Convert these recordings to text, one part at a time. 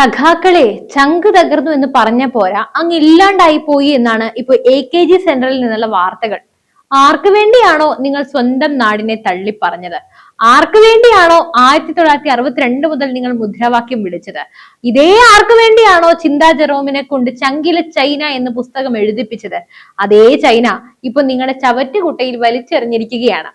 സഖാക്കളെ ചങ്ക് തകർന്നു എന്ന് പറഞ്ഞ പോരാ അങ്ങ് ഇല്ലാണ്ടായി പോയി എന്നാണ് ഇപ്പൊ എ കെ ജി സെന്ററിൽ നിന്നുള്ള വാർത്തകൾ. ആർക്ക് വേണ്ടിയാണോ നിങ്ങൾ സ്വന്തം നാടിനെ തള്ളി പറഞ്ഞത് ആർക്ക് വേണ്ടിയാണോ ആയിരത്തി തൊള്ളായിരത്തി അറുപത്തിരണ്ട് മുതൽ നിങ്ങൾ മുദ്രാവാക്യം വിളിച്ചത്? ഇതേ ആർക്ക് വേണ്ടിയാണോ ചിന്താ ജെറോമിനെ കൊണ്ട് ചങ്കിലെ ചൈന എന്ന പുസ്തകം എഴുതിപ്പിച്ചത്? അതേ ചൈന ഇപ്പൊ നിങ്ങളുടെ ചവറ്റുകുട്ടയിൽ വലിച്ചെറിഞ്ഞിരിക്കുകയാണ്.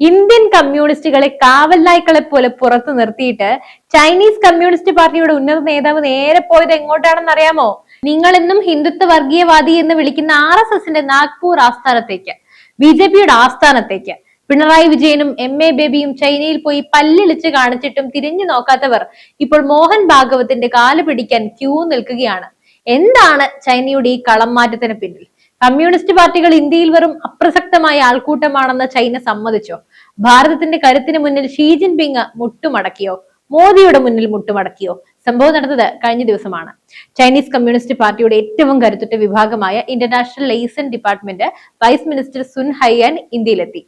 ഇന്ത്യൻ കമ്മ്യൂണിസ്റ്റുകളെ കാവൽനായ്ക്കളെ പോലെ പുറത്തു നിർത്തിയിട്ട് ചൈനീസ് കമ്മ്യൂണിസ്റ്റ് പാർട്ടിയുടെ ഉന്നത നേതാവ് നേരെ പോയത് എങ്ങോട്ടാണെന്ന് അറിയാമോ? നിങ്ങൾ ഇന്നും ഹിന്ദുത്വ വർഗീയവാദി എന്ന് വിളിക്കുന്ന ആർ എസ് എസിന്റെ നാഗ്പൂർ ആസ്ഥാനത്തേക്ക് ബി ജെ പിയുടെ ആസ്ഥാനത്തേക്ക്. പിണറായി വിജയനും എം എ ബേബിയും ചൈനയിൽ പോയി പല്ലിളിച്ച് കാണിച്ചിട്ടും തിരിഞ്ഞു നോക്കാത്തവർ ഇപ്പോൾ മോഹൻ ഭാഗവത്തിന്റെ കാൽ പിടിക്കാൻ ക്യൂ നിൽക്കുകയാണ്. എന്താണ് ചൈനയുടെ ഈ കളം മാറ്റത്തിന് പിന്നിൽ? കമ്മ്യൂണിസ്റ്റ് പാർട്ടികൾ ഇന്ത്യയിൽ വെറും അപ്രസക്തമായ ആൾക്കൂട്ടമാണെന്ന് ചൈന സമ്മതിച്ചോ? ഭാരതത്തിന്റെ കരുത്തിന് മുന്നിൽ ഷീ ജിൻപിങ് മുട്ടുമടക്കിയോ? മോദിയുടെ മുന്നിൽ മുട്ടുമടക്കിയോ? സംഭവം നടന്നത് കഴിഞ്ഞ ദിവസമാണ്. ചൈനീസ് കമ്മ്യൂണിസ്റ്റ് പാർട്ടിയുടെ ഏറ്റവും കരുത്തുറ്റ വിഭാഗമായ international liaison department vice minister Sun Haiyan ഇന്ത്യയിലെത്തി.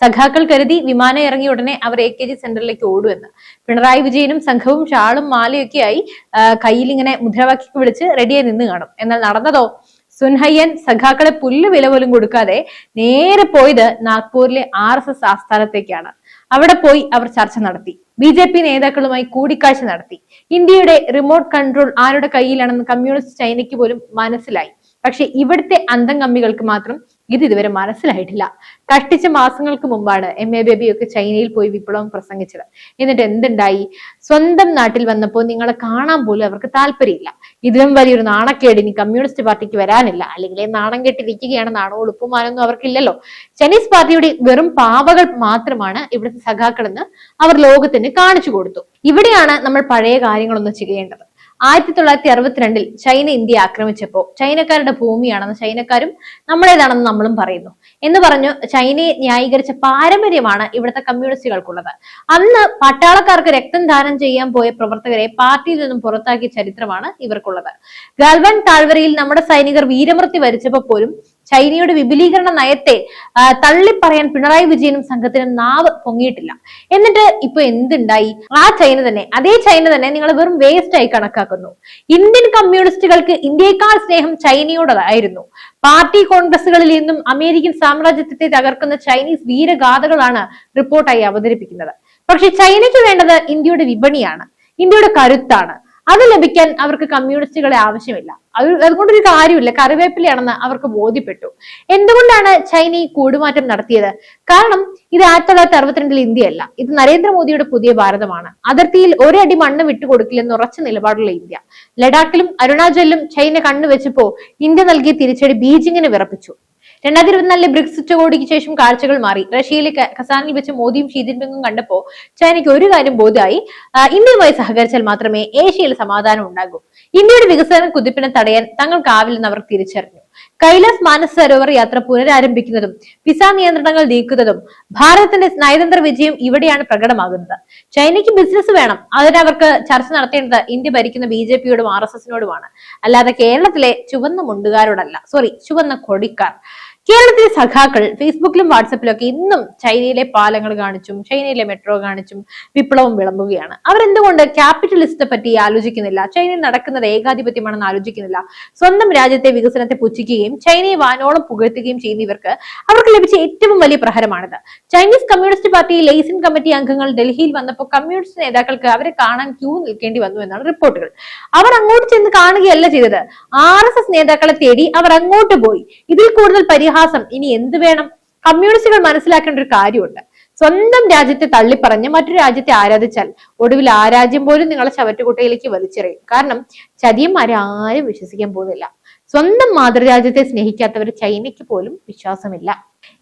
സഖാക്കൾ കരുതി വിമാനം ഇറങ്ങിയ ഉടനെ അവർ എ കെ ജി സെന്ററിലേക്ക് ഓടുമെന്ന്. പിണറായി വിജയനും സംഘവും ഷാളും മാലയൊക്കെയായി കയ്യിൽ ഇങ്ങനെ മുദ്രാവാക്യം വിളിച്ച് റെഡിയായി നിന്ന് കാണും. എന്നാൽ നടന്നതോ? സുൻഹയ്യൻ സഖാക്കളെ പുല്ല് വില പോലും കൊടുക്കാതെ നേരെ പോയത് നാഗ്പൂരിലെ ആർ എസ് എസ് ആസ്ഥാനത്തേക്കാണ്. അവിടെ പോയി അവർ ചർച്ച നടത്തി. ബി ജെ പി നേതാക്കളുമായി കൂടിക്കാഴ്ച നടത്തി. ഇന്ത്യയുടെ റിമോട്ട് കൺട്രോൾ ആരുടെ കയ്യിലാണെന്ന് കമ്മ്യൂണിസ്റ്റ് ചൈനയ്ക്ക് പോലും മനസ്സിലായി. പക്ഷെ ഇവിടുത്തെ അന്തംകമ്മികൾക്ക് മാത്രം ഇത് ഇതുവരെ മനസ്സിലായിട്ടില്ല. കഷ്ടിച്ച മാസങ്ങൾക്ക് മുമ്പാണ് എം എ ബേബിയൊക്കെ ചൈനയിൽ പോയി വിപ്ലവം പ്രസംഗിച്ചത്. എന്നിട്ട് എന്തുണ്ടായി? സ്വന്തം നാട്ടിൽ വന്നപ്പോൾ നിങ്ങളെ കാണാൻ പോലും അവർക്ക് താല്പര്യമില്ല. ഇതിലും വലിയൊരു നാണക്കേട്. ഇനി കമ്മ്യൂണിസ്റ്റ് പാർട്ടിക്ക് വരാനില്ല. അല്ലെങ്കിൽ നാണം കെട്ടിരിക്കുകയാണ്. നാണോ ഉളുപ്പുമാനൊന്നും അവർക്കില്ലല്ലോ. ചൈനീസ് പാർട്ടിയുടെ വെറും പാവകൾ മാത്രമാണ് ഇവിടുത്തെ സഖാക്കളെന്ന് അവർ ലോകത്തിന് കാണിച്ചു കൊടുത്തു. ഇവിടെയാണ് നമ്മൾ പഴയ കാര്യങ്ങളൊന്നും ചെയ്യേണ്ടത്. ആയിരത്തി തൊള്ളായിരത്തി അറുപത്തിരണ്ടിൽ ചൈന ഇന്ത്യ ആക്രമിച്ചപ്പോൾ ചൈനക്കാരുടെ ഭൂമിയാണെന്ന് ചൈനക്കാരും നമ്മളേതാണെന്ന് നമ്മളും പറയുന്നു. എന്ന് പറഞ്ഞു ചൈനയെ ന്യായീകരിച്ച പാരമ്പര്യമാണ് ഇവിടുത്തെ കമ്മ്യൂണിസ്റ്റുകൾക്കുള്ളത്. അന്ന് പട്ടാളക്കാർക്ക് രക്തം ദാനം ചെയ്യാൻ പോയ പ്രവർത്തകരെ പാർട്ടിയിൽ നിന്നും പുറത്താക്കിയ ചരിത്രമാണ് ഇവർക്കുള്ളത്. ഗാൽവൻ താഴ്വരയിൽ നമ്മുടെ സൈനികർ വീരമൃത്യു വരിച്ചപ്പോൾ പോലും ചൈനയുടെ വിപുലീകരണ നയത്തെ തള്ളിപ്പറയാൻ പിണറായി വിജയനും സംഘത്തിനും നാവ് പൊങ്ങിയിട്ടില്ല. എന്നിട്ട് ഇപ്പൊ എന്തുണ്ടായി? ആ ചൈന തന്നെ അതേ ചൈന തന്നെ നിങ്ങൾ വെറും വേസ്റ്റ് ആയി കണക്കാക്കുന്നു. ഇന്ത്യൻ കമ്മ്യൂണിസ്റ്റുകൾക്ക് ഇന്ത്യയെക്കാൾ സ്നേഹം ചൈനയോടായിരുന്നു പാർട്ടി കോൺഗ്രസുകളിൽ നിന്നും അമേരിക്കൻ സാമ്രാജ്യത്തെ തകർക്കുന്ന ചൈനീസ് വീരഗാഥകളാണ് റിപ്പോർട്ടായി അവതരിപ്പിക്കുന്നത്. പക്ഷെ ചൈനയ്ക്ക് വേണ്ടത് ഇന്ത്യയുടെ വിപണിയാണ് ഇന്ത്യയുടെ കരുത്താണ്. അത് ലഭിക്കാൻ അവർക്ക് കമ്മ്യൂണിസ്റ്റുകളെ ആവശ്യമില്ല. അത് അതുകൊണ്ടൊരു കാര്യമില്ല. കറിവേപ്പിലയാണെന്ന് അവർക്ക് ബോധ്യപ്പെട്ടു. എന്തുകൊണ്ടാണ് ചൈന ഈ കൂടുമാറ്റം നടത്തിയത്? കാരണം ഇത് ആയിരത്തി തൊള്ളായിരത്തി അറുപത്തിരണ്ടിൽ ഇന്ത്യയല്ല. ഇത് നരേന്ദ്രമോദിയുടെ പുതിയ ഭാരതമാണ്. അതിർത്തിയിൽ ഒരടി മണ്ണ് വിട്ടുകൊടുക്കില്ലെന്ന് ഉറച്ച നിലപാടുള്ള ഇന്ത്യ. ലഡാക്കിലും അരുണാചലിലും ചൈന കണ്ണുവെച്ചപ്പോ ഇന്ത്യ നൽകിയ തിരിച്ചടി ബീജിങ്ങിന് വിറപ്പിച്ചു. രണ്ടായിരത്തി ഇരുപത്തിനാലിലെ ബ്രിക്സ് ഉച്ചകോടിക്ക് ശേഷം കാഴ്ചകൾ മാറി. റഷ്യയിലെ ഖസാനിൽ വെച്ച് മോദിയും ഷീ ജിൻപിങ്ങും കണ്ടപ്പോൾ ചൈനയ്ക്ക് ഒരു കാര്യം ബോധ്യമായി. ഇന്ത്യയുമായി സഹകരിച്ചാൽ മാത്രമേ ഏഷ്യയിൽ സമാധാനം ഉണ്ടാകൂ. ഇന്ത്യയുടെ വികസന കുതിപ്പിനെ തടയാൻ തങ്ങൾക്കാവില്ലെന്ന് അവർ തിരിച്ചറിഞ്ഞു. കൈലാസ് മാനസ സരോവർ യാത്ര പുനരാരംഭിക്കുന്നതും വിസ നിയന്ത്രണങ്ങൾ നീക്കുന്നതും ഭാരതത്തിന്റെ നയതന്ത്ര വിജയം ഇവിടെയാണ് പ്രകടമാകുന്നത്. ചൈനയ്ക്ക് ബിസിനസ് വേണം. അതിനവർക്ക് ചർച്ച നടത്തേണ്ടത് ഇന്ത്യ ഭരിക്കുന്ന ബി ജെ പിയോടും ആർ എസ് എസിനോടുമാണ്. അല്ലാതെ കേരളത്തിലെ ചുവന്ന മുണ്ടുകാരോടല്ല. സോറി ചുവന്ന കൊടിക്കാർ. കേരളത്തിലെ സഖാക്കൾ ഫേസ്ബുക്കിലും വാട്സപ്പിലും ഒക്കെ ഇന്നും ചൈനയിലെ പാലങ്ങൾ കാണിച്ചും ചൈനയിലെ മെട്രോ കാണിച്ചും വിപ്ലവം വിളമ്പുകയാണ്. അവരെന്തുകൊണ്ട് ക്യാപിറ്റലിസ്റ്റിനെ പറ്റി ആലോചിക്കുന്നില്ല? ചൈനയിൽ നടക്കുന്നത് ഏകാധിപത്യമാണെന്ന് ആലോചിക്കുന്നില്ല. സ്വന്തം രാജ്യത്തെ വികസനത്തെ പുച്ഛിക്കുകയും ചൈനയെ വാനോളം പുകഴ്ത്തുകയും ചെയ്യുന്ന ഇവർക്ക് അവർക്ക് ലഭിച്ച ഏറ്റവും വലിയ പ്രഹരമാണിത്. Chinese communist party liaison committee അംഗങ്ങൾ ഡൽഹിയിൽ വന്നപ്പോൾ കമ്മ്യൂണിസ്റ്റ് നേതാക്കൾക്ക് അവരെ കാണാൻ ക്യൂ നിൽക്കേണ്ടി വന്നു എന്നാണ് റിപ്പോർട്ടുകൾ. അവർ അങ്ങോട്ട് ചെന്ന് കാണുകയല്ല ചെയ്തത്. ആർ നേതാക്കളെ തേടി അവർ അങ്ങോട്ട് പോയി. ഇതിൽ കൂടുതൽ പരിഹാരം ഇതിഹാസം ഇനി എന്ത് വേണം? കമ്മ്യൂണിസ്റ്റുകൾ മനസ്സിലാക്കേണ്ട ഒരു കാര്യമുണ്ട്. സ്വന്തം രാജ്യത്തെ തള്ളിപ്പറഞ്ഞ് മറ്റൊരു രാജ്യത്തെ ആരാധിച്ചാൽ ഒടുവിൽ ആ രാജ്യം പോലും നിങ്ങളെ ചവറ്റുകുട്ടയിലേക്ക് വലിച്ചെറിയും. കാരണം ചതിയന്മാരെ ആരും വിശ്വസിക്കാൻ പോകുന്നില്ല. സ്വന്തം മാതൃരാജ്യത്തെ സ്നേഹിക്കാത്തവർ ചൈനയ്ക്ക് പോലും വിശ്വാസമില്ല.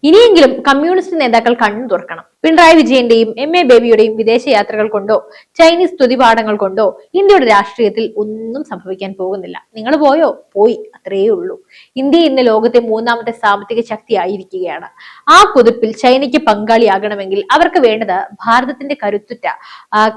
ഇനിയെങ്കിലും കമ്മ്യൂണിസ്റ്റ് നേതാക്കൾ കണ്ണു തുറക്കണം. പിണറായി വിജയന്റെയും എം എ ബേബിയുടെയും വിദേശയാത്രകൾ കൊണ്ടോ ചൈനീസ് സ്തുതിപാഠങ്ങൾ കൊണ്ടോ ഇന്ത്യയുടെ രാഷ്ട്രീയത്തിൽ ഒന്നും സംഭവിക്കാൻ പോകുന്നില്ല. നിങ്ങൾ പോയോ? പോയി. അത്രയേ ഉള്ളൂ. ഇന്ത്യ ഇന്ന് ലോകത്തെ മൂന്നാമത്തെ സാമ്പത്തിക ശക്തി ആയിരിക്കുകയാണ് ആ കുതിപ്പിൽ ചൈനയ്ക്ക് പങ്കാളിയാകണമെങ്കിൽ അവർക്ക് വേണ്ടത് ഭാരതത്തിന്റെ കരുത്തുറ്റ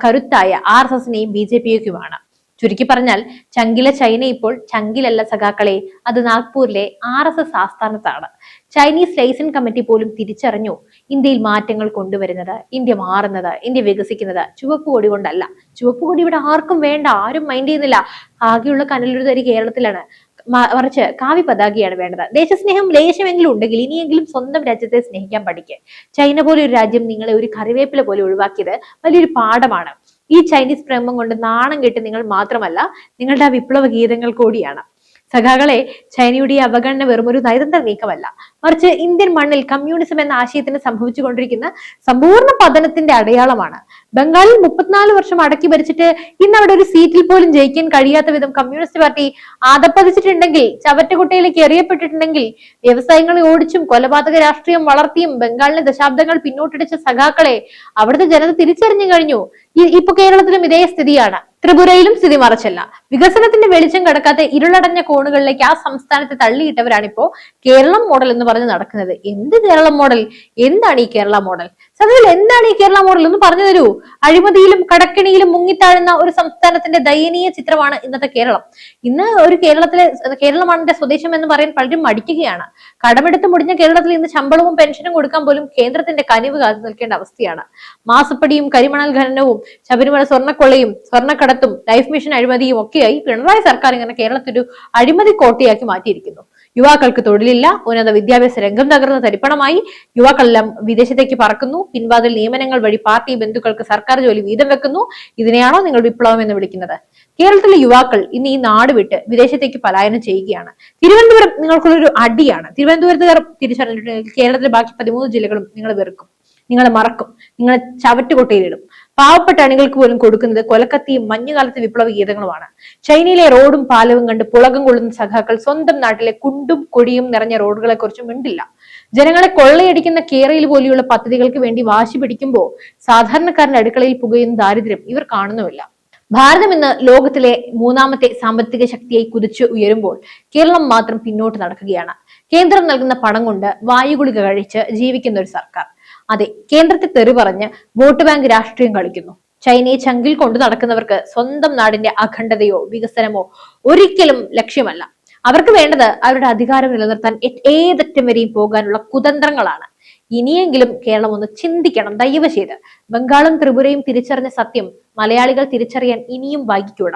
കരുത്തായ ആർ എസ് എസിനെയും ബി ജെ പിയേക്കുമാണ് ചുരുക്കി പറഞ്ഞാൽ ചങ്കിലെ ചൈന ഇപ്പോൾ ചങ്കിലല്ല സഖാക്കളെ അത് നാഗ്പൂരിലെ ആർ എസ് എസ് ആസ്ഥാനത്താണ്. ചൈനീസ് ലൈസൻസ് കമ്മിറ്റി പോലും തിരിച്ചറിഞ്ഞു ഇന്ത്യയിൽ മാറ്റങ്ങൾ കൊണ്ടുവരുന്നത് ഇന്ത്യ മാറുന്നത് ഇന്ത്യ വികസിക്കുന്നത് ചുവപ്പ് കൊടി കൊണ്ടല്ല. ചുവപ്പ് കൊടി ഇവിടെ ആർക്കും വേണ്ട ആരും മൈൻഡ് ചെയ്യുന്നില്ല. ആകെയുള്ള കനലൊരു തരി കേരളത്തിലാണ് മറിച്ച് കാവ്യ പതാകയാണ് വേണ്ടത്. ദേശസ്നേഹം ലേശമെങ്കിലും ഉണ്ടെങ്കിൽ ഇനിയെങ്കിലും സ്വന്തം രാജ്യത്തെ സ്നേഹിക്കാൻ പഠിക്കുക ചൈന പോലെ ഒരു രാജ്യം നിങ്ങളെ ഒരു കറിവേപ്പില പോലെ ഒഴിവാക്കിയത് വലിയൊരു പാഠമാണ്. ഈ ചൈനീസ് പ്രേമം കൊണ്ട് നാണം കെട്ട് നിങ്ങൾ മാത്രമല്ല നിങ്ങളുടെ ആ വിപ്ലവ ഗീതങ്ങൾ കൂടിയാണ്. സഖാകളെ ചൈനയുടെ ഈ അവഗണന വെറും ഒരു നയതന്ത്ര നീക്കമല്ല. മറിച്ച് ഇന്ത്യൻ മണ്ണിൽ കമ്മ്യൂണിസം എന്ന ആശയത്തിന് സംഭവിച്ചുകൊണ്ടിരിക്കുന്ന സമ്പൂർണ പതനത്തിന്റെ അടയാളമാണ്. ബംഗാളിൽ മുപ്പത്തിനാല് വർഷം അടക്കി ഭരിച്ചിട്ട് ഇന്ന് അവിടെ ഒരു സീറ്റിൽ പോലും ജയിക്കാൻ കഴിയാത്ത വിധം കമ്മ്യൂണിസ്റ്റ് പാർട്ടി ആദപ്പതിച്ചിട്ടുണ്ടെങ്കിൽ ചവറ്റുകുട്ടയിലേക്ക് എറിയപ്പെട്ടിട്ടുണ്ടെങ്കിൽ വ്യവസായങ്ങളെ ഓടിച്ചും കൊലപാതക രാഷ്ട്രീയം വളർത്തിയും ബംഗാളിലെ ദശാബ്ദങ്ങൾ പിന്നോട്ടടിച്ച സഖാക്കളെ അവിടുത്തെ ജനത തിരിച്ചറിഞ്ഞു കഴിഞ്ഞു. ഇപ്പൊ കേരളത്തിലും ഇതേ സ്ഥിതിയാണ്. ത്രിപുരയിലും സ്ഥിതി മറച്ചല്ല. വികസനത്തിന്റെ വെളിച്ചം കടക്കാത്ത ഇരുളടഞ്ഞ കോണുകളിലേക്ക് ആ സംസ്ഥാനത്തെ തള്ളിയിട്ടവരാണിപ്പോ കേരളം മോഡൽ എന്ന് പറഞ്ഞ് നടക്കുന്നത്. എന്ത് കേരളം മോഡൽ എന്താണ് ഈ കേരള മോഡൽ സത്യത്തിൽ എന്താണ് ഈ കേരള മോഡൽ എന്ന് പറഞ്ഞു തരൂ. അഴിമതിയിലും കടക്കിണിയിലും മുങ്ങിത്താഴുന്ന ഒരു സംസ്ഥാനത്തിന്റെ ദയനീയ ചിത്രമാണ് ഇന്നത്തെ കേരളം. ഇന്ന് ഒരു കേരളത്തിലെ കേരളമാണ് സ്വദേശം എന്ന് പറയാൻ പലരും മടിക്കുകയാണ്. കടമെടുത്ത് മുടിഞ്ഞ കേരളത്തിൽ ഇന്ന് ശമ്പളവും പെൻഷനും കൊടുക്കാൻ പോലും കേന്ദ്രത്തിന്റെ കനിവ് കാത്തു നിൽക്കേണ്ട അവസ്ഥയാണ്. മാസപ്പടിയും കരിമണൽ ഖനനവും ശബരിമല സ്വർണക്കൊള്ളയും സ്വർണക്കടത്തും ലൈഫ് മിഷൻ അഴിമതിയും ഒക്കെയായി പിണറായി സർക്കാർ ഇങ്ങനെ കേരളത്തിൽ ഒരു അഴിമതി കോട്ടയാക്കി മാറ്റിയിരിക്കുന്നു. യുവാക്കൾക്ക് തൊഴിലില്ല ഉന്നത വിദ്യാഭ്യാസ രംഗം തകർന്ന തരിപ്പണമായി. യുവാക്കളെല്ലാം വിദേശത്തേക്ക് പറക്കുന്നു. പിൻവാതിൽ നിയമനങ്ങൾ വഴി പാർട്ടി ബന്ധുക്കൾക്ക് സർക്കാർ ജോലി വീതം വെക്കുന്നു. ഇതിനെയാണോ നിങ്ങൾ വിപ്ലവം എന്ന് വിളിക്കുന്നത്? കേരളത്തിലെ യുവാക്കൾ ഇന്ന് ഈ നാട് വിട്ട് വിദേശത്തേക്ക് പലായനം ചെയ്യുകയാണ്. തിരുവനന്തപുരം നിങ്ങൾക്കുള്ളൊരു അടിയാണ്. തിരുവനന്തപുരത്തുകാർ തിരിച്ചറിഞ്ഞിട്ടുണ്ടെങ്കിൽ കേരളത്തിലെ ബാക്കി പതിമൂന്ന് ജില്ലകളും നിങ്ങൾ വെറുക്കും. നിങ്ങളെ മറക്കും. നിങ്ങളെ ചവറ്റുകൊട്ടയിലിടും പാവപ്പെട്ട അണികൾക്ക് പോലും കൊടുക്കുന്നത് കൊലക്കത്തിയും മഞ്ഞുകാലത്തെ വിപ്ലവ ഗീതങ്ങളുമാണ്. ചൈനയിലെ റോഡും പാലവും കണ്ട് പുളകം കൊള്ളുന്ന സഖാക്കൾ സ്വന്തം നാട്ടിലെ കുണ്ടും കൊടിയും നിറഞ്ഞ റോഡുകളെ കുറിച്ച് മിണ്ടില്ല. ജനങ്ങളെ കൊള്ളയടിക്കുന്ന കേരയിൽ പോലെയുള്ള പദ്ധതികൾക്ക് വേണ്ടി വാശി പിടിക്കുമ്പോൾ സാധാരണക്കാരന്റെ അടുക്കളയിൽ പുകയുന്ന ദാരിദ്ര്യം ഇവർ കാണുന്നുമില്ല. ഭാരതം ഇന്ന് ലോകത്തിലെ മൂന്നാമത്തെ സാമ്പത്തിക ശക്തിയായി കുതിച്ചു ഉയരുമ്പോൾ കേരളം മാത്രം പിന്നോട്ട് നടക്കുകയാണ്. കേന്ദ്രം നൽകുന്ന പണം കൊണ്ട് വായുഗുളിക കഴിച്ച് ജീവിക്കുന്ന ഒരു സർക്കാർ. അതെ കേന്ദ്രത്തെ തെറി പറഞ്ഞ് വോട്ട് ബാങ്ക് രാഷ്ട്രീയം കളിക്കുന്നു. ചൈനയെ ചങ്കിൽ കൊണ്ടു നടക്കുന്നവർക്ക് സ്വന്തം നാടിന്റെ അഖണ്ഡതയോ വികസനമോ ഒരിക്കലും ലക്ഷ്യമല്ല. അവർക്ക് വേണ്ടത് അവരുടെ അധികാരം നിലനിർത്താൻ ഏതറ്റം വരെയും പോകാനുള്ള കുതന്ത്രങ്ങളാണ്. ഇനിയെങ്കിലും കേരളം ഒന്ന് ചിന്തിക്കണം ദയവ് ചെയ്ത്. ബംഗാളും ത്രിപുരയും തിരിച്ചറിഞ്ഞ സത്യം മലയാളികൾ തിരിച്ചറിയാൻ ഇനിയും വൈകിക്കൂട.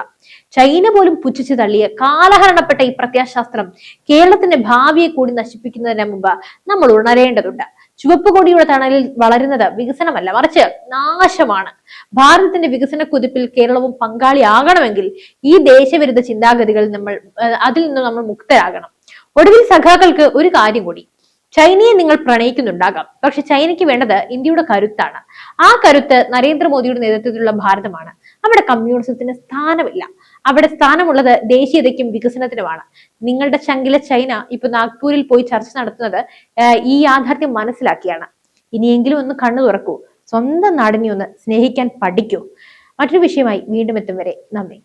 ചൈന പോലും പുച്ഛിച്ചു തള്ളിയ കാലഹരണപ്പെട്ട ഈ പ്രത്യാശാസ്ത്രം കേരളത്തിന്റെ ഭാവിയെ കൂടി നശിപ്പിക്കുന്നതിന് മുമ്പ് നമ്മൾ ഉണരേണ്ടതുണ്ട്. ചുവപ്പ് കൊടിയുടെ തണലിൽ വളരുന്നത് വികസനമല്ല മറിച്ച് നാശമാണ്. ഭാരതത്തിന്റെ വികസന കുതിപ്പിൽ കേരളവും പങ്കാളിയാകണമെങ്കിൽ ഈ ദേശവിരുദ്ധ ചിന്താഗതികൾ നമ്മൾ അതിൽ നിന്ന് നമ്മൾ മുക്തരാകണം. ഒടുവിൽ സഖാക്കൾക്ക് ഒരു കാര്യം കൂടി. ചൈനയെ നിങ്ങൾ പ്രണയിക്കുന്നുണ്ടാകാം. പക്ഷെ ചൈനയ്ക്ക് വേണ്ടത് ഇന്ത്യയുടെ കരുത്താണ്. ആ കരുത്ത് നരേന്ദ്രമോദിയുടെ നേതൃത്വത്തിലുള്ള ഭാരതമാണ്. അവിടെ കമ്മ്യൂണിസത്തിന് സ്ഥാനമില്ല. അവിടെ സ്ഥാനമുള്ളത് ദേശീയതയ്ക്കും വികസനത്തിനുമാണ്. നിങ്ങളുടെ ചങ്കിലെ ചൈന ഇപ്പൊ നാഗ്പൂരിൽ പോയി ചർച്ച നടത്തുന്നത് ഈ യാഥാർത്ഥ്യം മനസ്സിലാക്കിയാണ്. ഇനിയെങ്കിലും ഒന്ന് കണ്ണു തുറക്കൂ. സ്വന്തം നാടിനെ ഒന്ന് സ്നേഹിക്കാൻ പഠിക്കൂ. മറ്റൊരു വിഷയമായി വീണ്ടും എത്തും വരെ. നന്ദി.